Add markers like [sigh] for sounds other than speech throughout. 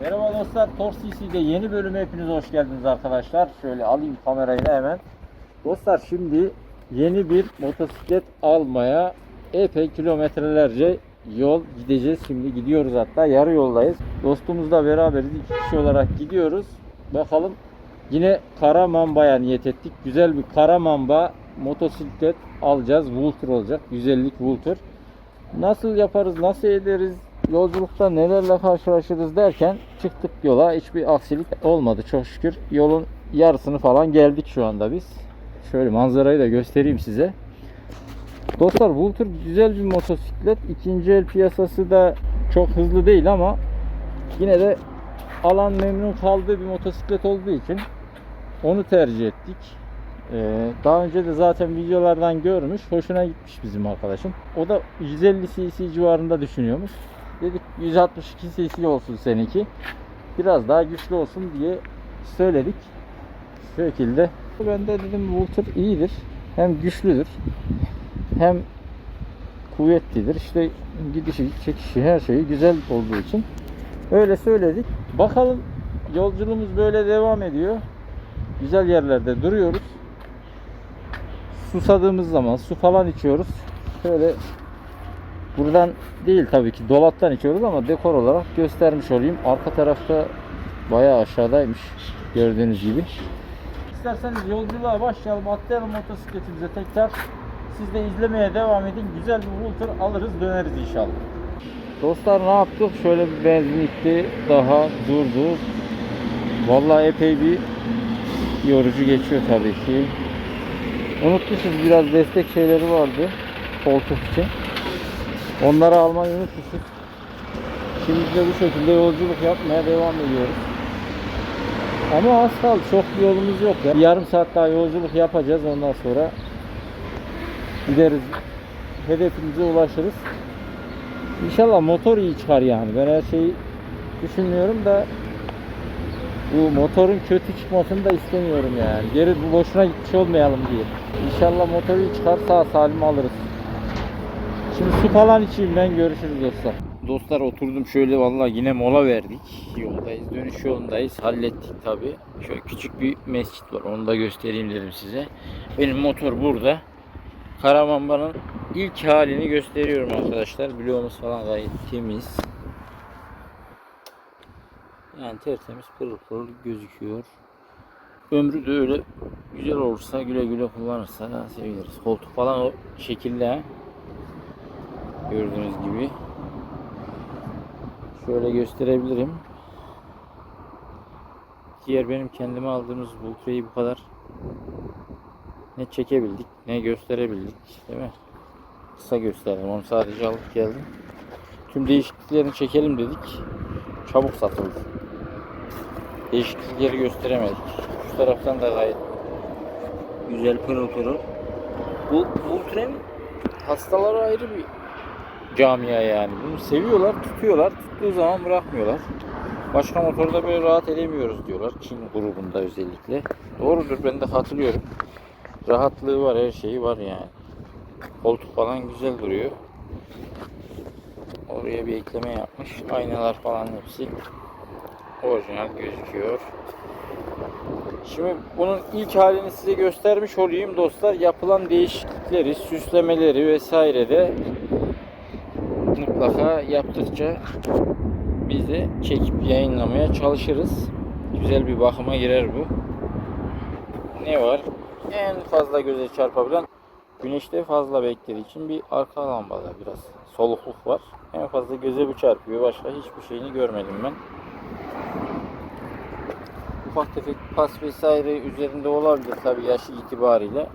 Merhaba dostlar, Tor CC'de yeni bölüme hepiniz hoş geldiniz arkadaşlar. Şöyle alayım kamerayı hemen. Dostlar şimdi yeni bir motosiklet almaya epey kilometrelerce yol gideceğiz. Şimdi gidiyoruz hatta yarı yoldayız. Dostumuzla beraberiz. iki kişi olarak gidiyoruz. Bakalım yine kara mambaya niyet ettik. Güzel bir kara mamba motosiklet alacağız. Vultur olacak. 150'lik Vultur. Nasıl yaparız, nasıl ederiz, yolculukta nelerle karşılaşırız derken çıktık yola. Hiçbir aksilik olmadı çok şükür. Yolun yarısını falan geldik şu anda biz. Şöyle manzarayı da göstereyim size. Dostlar Vultur güzel bir motosiklet. İkinci el piyasası da çok hızlı değil ama yine de alan memnun kaldığı bir motosiklet olduğu için onu tercih ettik. Ee, daha önce de zaten videolardan görmüş, hoşuna gitmiş bizim arkadaşım. O da 150 cc civarında düşünüyormuş. Dedik 162 cc olsun seninki. Biraz daha güçlü olsun diye söyledik. Şu şekilde. Ben de dedim Vultur iyidir. Hem güçlüdür. Hem kuvvetlidir. İşte gidişi, çekişi her şeyi güzel olduğu için öyle söyledik. Bakalım yolculuğumuz böyle devam ediyor. Güzel yerlerde duruyoruz susadığımız zaman su falan içiyoruz. Şöyle buradan değil tabii ki dolaptan içiyoruz ama dekor olarak göstermiş olayım. Arka tarafta bayağı aşağıdaymış gördüğünüz gibi. İsterseniz yolculuğa başlayalım. Atlayalım motosikletimize tekrar. Siz de izlemeye devam edin. Güzel bir Vultur alırız döneriz inşallah. Dostlar ne yaptık? Şöyle bir benzinlikte daha durdu. Vallahi epey bir yorucu geçiyor tabii ki. Unutmuşuz biraz destek şeyleri vardı koltuk için. Onları almayı unutmuşuz. Şimdi de bu şekilde yolculuk yapmaya devam ediyoruz. Ama az kaldı. Çok bir yolumuz yok ya. Yarım saat daha yolculuk yapacağız. Ondan sonra gideriz. Hedefimize ulaşırız. İnşallah motor iyi çıkar yani. Ben her şeyi düşünmüyorum da bu motorun kötü çıkmasını da istemiyorum yani. Geri boşuna gitmiş olmayalım diye. İnşallah motor iyi çıkar sağ salim alırız. Şimdi su falan içeyim ben görüşürüz dostlar. Dostlar oturdum şöyle vallahi yine mola verdik. Yoldayız dönüş yolundayız. Hallettik tabi. Şöyle küçük bir mescit var onu da göstereyim dedim size. Benim motor burada. Karamamba'nın ilk halini gösteriyorum arkadaşlar. Bloğumuz falan gayet temiz. Yani tertemiz pırıl pırıl gözüküyor. Ömrü de öyle güzel olursa güle güle kullanırsa seviniriz. Koltuk falan o şekilde. Gördüğünüz gibi. Şöyle gösterebilirim. Diğer benim kendime aldığımız Vultra'yı bu kadar ne çekebildik ne gösterebildik değil mi? Kısa gösterdim onu sadece alıp geldim. Tüm değişikliklerini çekelim dedik. Çabuk satıldı değişiklikleri gösteremedik. Şu taraftan da gayet güzel pırıl pırıl. Bu Ultren hastaları ayrı bir camia yani. Bunu seviyorlar, tutuyorlar. Tuttuğu zaman bırakmıyorlar. Başka motorda böyle rahat edemiyoruz diyorlar. Çin grubunda özellikle. Doğrudur ben de katılıyorum. Rahatlığı var, her şeyi var yani. Koltuk falan güzel duruyor. Oraya bir ekleme yapmış. Aynalar falan hepsi orijinal gözüküyor. Şimdi bunun ilk halini size göstermiş olayım dostlar. Yapılan değişiklikleri, süslemeleri vesaire de mutlaka yaptıkça biz de çekip yayınlamaya çalışırız. Güzel bir bakıma girer bu. Ne var? En fazla göze çarpabilen güneşte fazla beklediği için bir arka lambada biraz solukluk var. En fazla göze bu çarpıyor. Başka hiçbir şeyini görmedim ben ufak tefek pas vesaire üzerinde olabilir tabi yaşı itibariyle.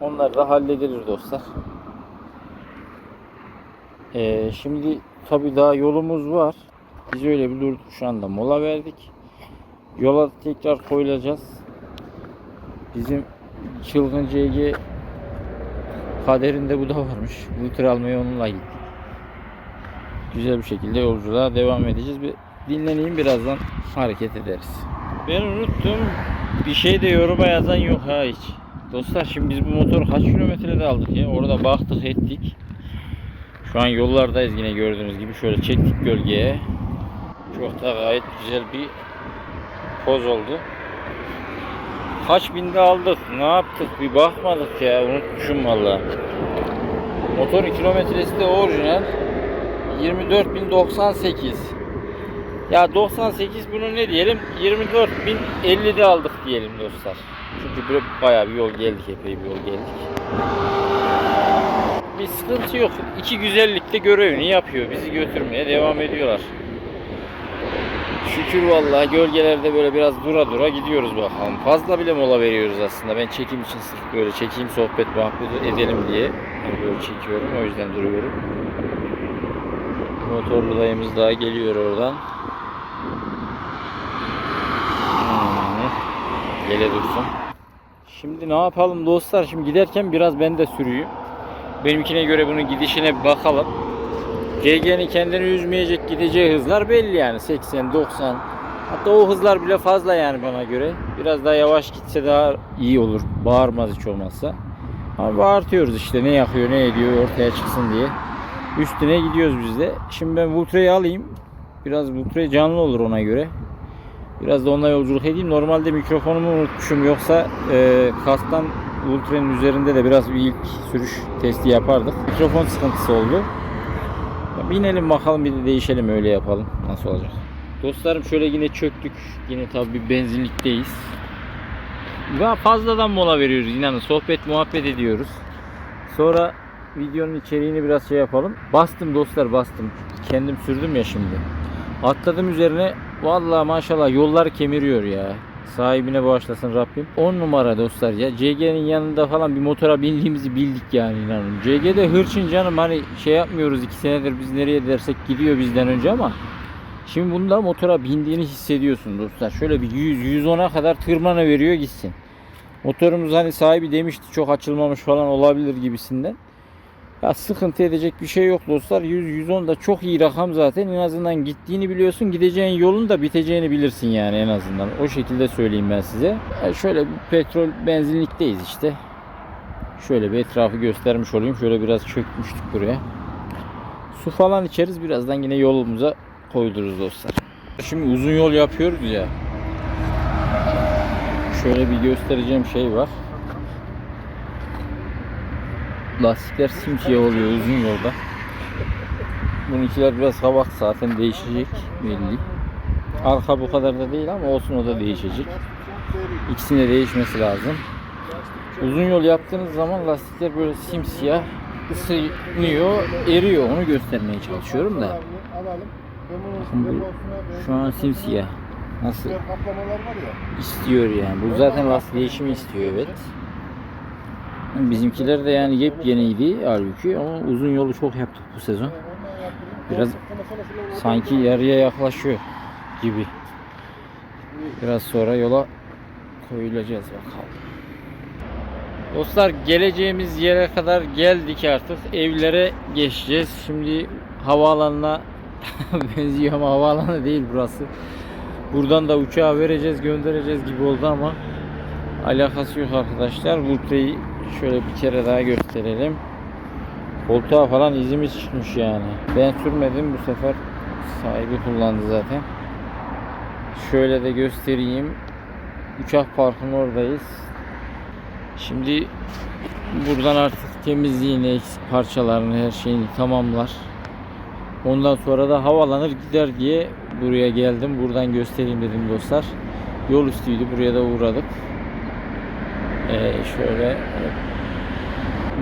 Onlar da halledilir dostlar. Ee, şimdi tabi daha yolumuz var. Biz öyle bir durduk şu anda mola verdik. Yola tekrar koyulacağız. Bizim çılgın CG kaderinde bu da varmış. Bu tır almaya onunla gittik. Güzel bir şekilde yolculuğa devam edeceğiz. Bir dinleneyim birazdan hareket ederiz. Ben unuttum. Bir şey de yoruma yazan yok ha hiç. Dostlar şimdi biz bu motoru kaç kilometrede aldık ya? Orada baktık ettik. Şu an yollardayız yine gördüğünüz gibi. Şöyle çektik gölgeye. Çok da gayet güzel bir poz oldu. Kaç binde aldık? Ne yaptık? Bir bakmadık ya. Unutmuşum valla. Motorun kilometresi de orijinal. 24.098. Ya 98 bunu ne diyelim? 24.050'de aldık diyelim dostlar. Çünkü böyle bayağı bir yol geldik. Epey bir yol geldik. Sıkıntı yok. İki güzellik de görevini yapıyor. Bizi götürmeye devam ediyorlar. Şükür vallahi gölgelerde böyle biraz dura dura gidiyoruz bakalım. Fazla bile mola veriyoruz aslında. Ben çekim için sırf böyle çekeyim sohbet muhabbet edelim diye yani böyle çekiyorum. O yüzden duruyorum. Motorlu dayımız daha geliyor oradan. Hmm. Gele dursun. Şimdi ne yapalım dostlar? Şimdi giderken biraz ben de sürüyüm. Benimkine göre bunun gidişine bakalım. GG'nin kendini üzmeyecek gideceği hızlar belli yani. 80 90 hatta o hızlar bile fazla yani bana göre. Biraz daha yavaş gitse daha iyi olur. Bağırmaz hiç olmazsa. Ama bağırtıyoruz işte. Ne yakıyor ne ediyor ortaya çıksın diye. Üstüne gidiyoruz biz de. Şimdi ben Vultra'yı alayım. Biraz Vultra canlı olur ona göre. Biraz da onunla yolculuk edeyim. Normalde mikrofonumu unutmuşum. Yoksa e, kastan Ultra'nın üzerinde de biraz bir ilk sürüş testi yapardık mikrofon sıkıntısı oldu ya Binelim bakalım bir de değişelim öyle yapalım. Nasıl olacak? Dostlarım şöyle yine çöktük. Yine tabi bir benzinlikteyiz. Ve fazladan mola veriyoruz inanın. Sohbet muhabbet ediyoruz. Sonra videonun içeriğini biraz şey yapalım. Bastım dostlar bastım. Kendim sürdüm ya şimdi. Atladım üzerine. Vallahi maşallah yollar kemiriyor ya. Sahibine bağışlasın Rabbim. 10 numara dostlar ya. CG'nin yanında falan bir motora bindiğimizi bildik yani inanın. CG'de hırçın canım hani şey yapmıyoruz 2 senedir biz nereye dersek gidiyor bizden önce ama Şimdi bunda motora bindiğini hissediyorsun dostlar. Şöyle bir 100-110'a kadar tırmana veriyor gitsin. Motorumuz hani sahibi demişti çok açılmamış falan olabilir gibisinden. Ya sıkıntı edecek bir şey yok dostlar. 100-110 da çok iyi rakam zaten. En azından gittiğini biliyorsun. Gideceğin yolun da biteceğini bilirsin yani en azından. O şekilde söyleyeyim ben size. Ya şöyle bir petrol benzinlikteyiz işte. Şöyle bir etrafı göstermiş olayım. Şöyle biraz çökmüştük buraya. Su falan içeriz. Birazdan yine yolumuza koydururuz dostlar. Şimdi uzun yol yapıyoruz ya. Şöyle bir göstereceğim şey var. Lastikler simsiyah oluyor uzun yolda. Bununkiler biraz hava zaten değişecek belli. Arka bu kadar da değil ama olsun o da değişecek. İkisinin de değişmesi lazım. Uzun yol yaptığınız zaman lastikler böyle simsiyah ısınıyor, eriyor. Onu göstermeye çalışıyorum da. Bakın bu şu an simsiyah. Nasıl istiyor yani. Bu zaten lastik değişimi istiyor evet. Bizimkiler de yani yepyeniydi halbuki ama uzun yolu çok yaptık bu sezon. Biraz sanki yarıya yaklaşıyor gibi. Biraz sonra yola koyulacağız bakalım. Dostlar geleceğimiz yere kadar geldik artık. Evlere geçeceğiz. Şimdi havaalanına [laughs] benziyor ama havaalanı değil burası. Buradan da uçağa vereceğiz, göndereceğiz gibi oldu ama alakası yok arkadaşlar. Vultra'yı şöyle bir kere daha gösterelim. Koltuğa falan izimiz çıkmış yani. Ben sürmedim bu sefer sahibi kullandı zaten. Şöyle de göstereyim. Uçak parkının oradayız. Şimdi buradan artık temizliğini, parçalarını, her şeyini tamamlar. Ondan sonra da havalanır gider diye buraya geldim. Buradan göstereyim dedim dostlar. Yol üstüydü. Buraya da uğradık. Ee, şöyle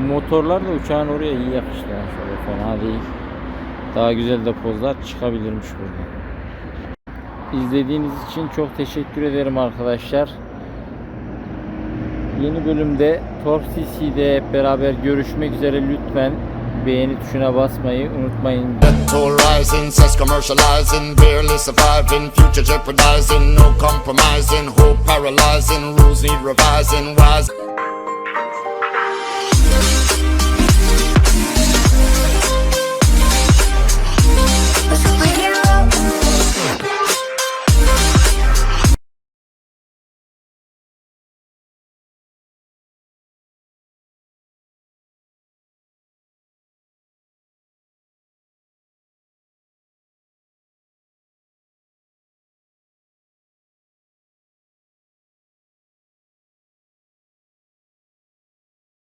motorlar da uçağın oraya iyi yakıştı. Yani şöyle fena değil. Daha güzel de pozlar çıkabilirmiş burada. İzlediğiniz için çok teşekkür ederim arkadaşlar. Yeni bölümde Torque CC'de beraber görüşmek üzere. Lütfen beğeni tuşuna basmayı unutmayın. Toll rising, says commercializing, barely surviving, future jeopardizing, no compromising, hope paralyzing, rules need revising, wise.